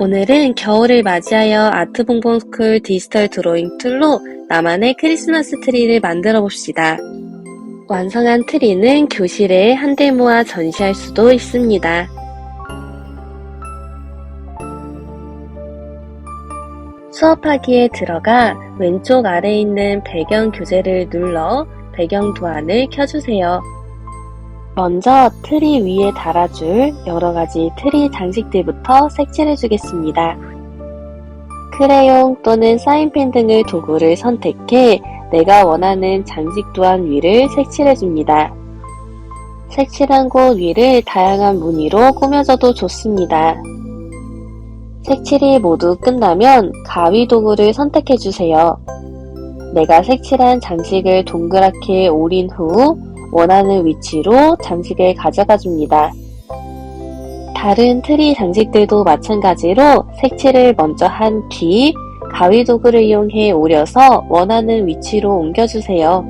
오늘은 겨울을 맞이하여 아트봉봉스쿨 디지털 드로잉 툴로 나만의 크리스마스 트리를 만들어 봅시다. 완성한 트리는 교실에 한데 모아 전시할 수도 있습니다. 수업하기에 들어가 왼쪽 아래에 있는 배경 교재를 눌러 배경 도안을 켜주세요. 먼저 트리 위에 달아줄 여러가지 트리 장식들부터 색칠해 주겠습니다. 크레용 또는 사인펜 등의 도구를 선택해 내가 원하는 장식 도안 위를 색칠해 줍니다. 색칠한 곳 위를 다양한 무늬로 꾸며줘도 좋습니다. 색칠이 모두 끝나면 가위 도구를 선택해 주세요. 내가 색칠한 장식을 동그랗게 오린 후 원하는 위치로 장식을 가져가 줍니다. 다른 트리 장식들도 마찬가지로 색칠을 먼저 한 뒤 가위 도구를 이용해 오려서 원하는 위치로 옮겨주세요.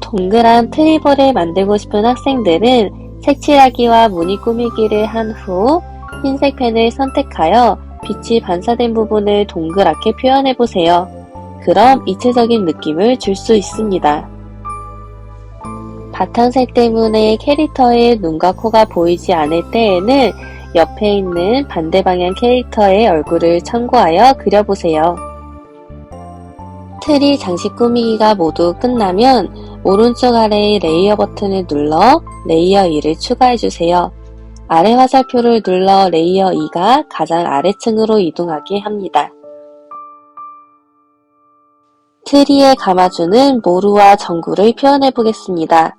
동그란 트리볼을 만들고 싶은 학생들은 색칠하기와 무늬 꾸미기를 한 후 흰색 펜을 선택하여 빛이 반사된 부분을 동그랗게 표현해 보세요. 그럼 입체적인 느낌을 줄 수 있습니다. 바탕색 때문에 캐릭터의 눈과 코가 보이지 않을 때에는 옆에 있는 반대 방향 캐릭터의 얼굴을 참고하여 그려보세요. 트리 장식 꾸미기가 모두 끝나면 오른쪽 아래의 레이어 버튼을 눌러 레이어 2를 추가해주세요. 아래 화살표를 눌러 레이어 2가 가장 아래층으로 이동하게 합니다. 트리에 감아주는 모루와 전구를 표현해 보겠습니다.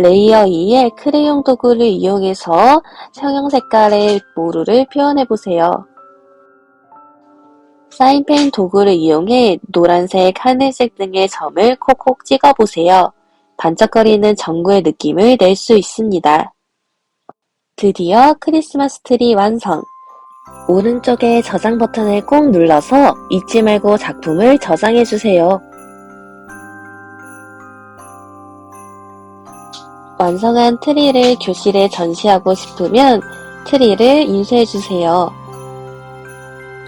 레이어 2에 크레용 도구를 이용해서 성형 색깔의 모루를 표현해 보세요. 사인펜 도구를 이용해 노란색, 하늘색 등의 점을 콕콕 찍어 보세요. 반짝거리는 전구의 느낌을 낼 수 있습니다. 드디어 크리스마스 트리 완성! 오른쪽에 저장 버튼을 꼭 눌러서 잊지 말고 작품을 저장해 주세요. 완성한 트리를 교실에 전시하고 싶으면 트리를 인쇄해 주세요.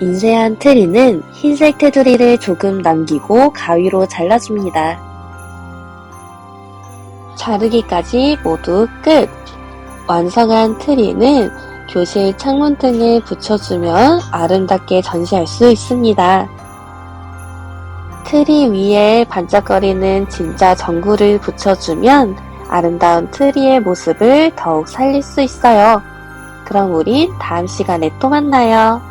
인쇄한 트리는 흰색 테두리를 조금 남기고 가위로 잘라줍니다. 자르기까지 모두 끝! 완성한 트리는 교실 창문 등에 붙여주면 아름답게 전시할 수 있습니다. 트리 위에 반짝거리는 진짜 전구를 붙여주면 아름다운 트리의 모습을 더욱 살릴 수 있어요. 그럼 우린 다음 시간에 또 만나요.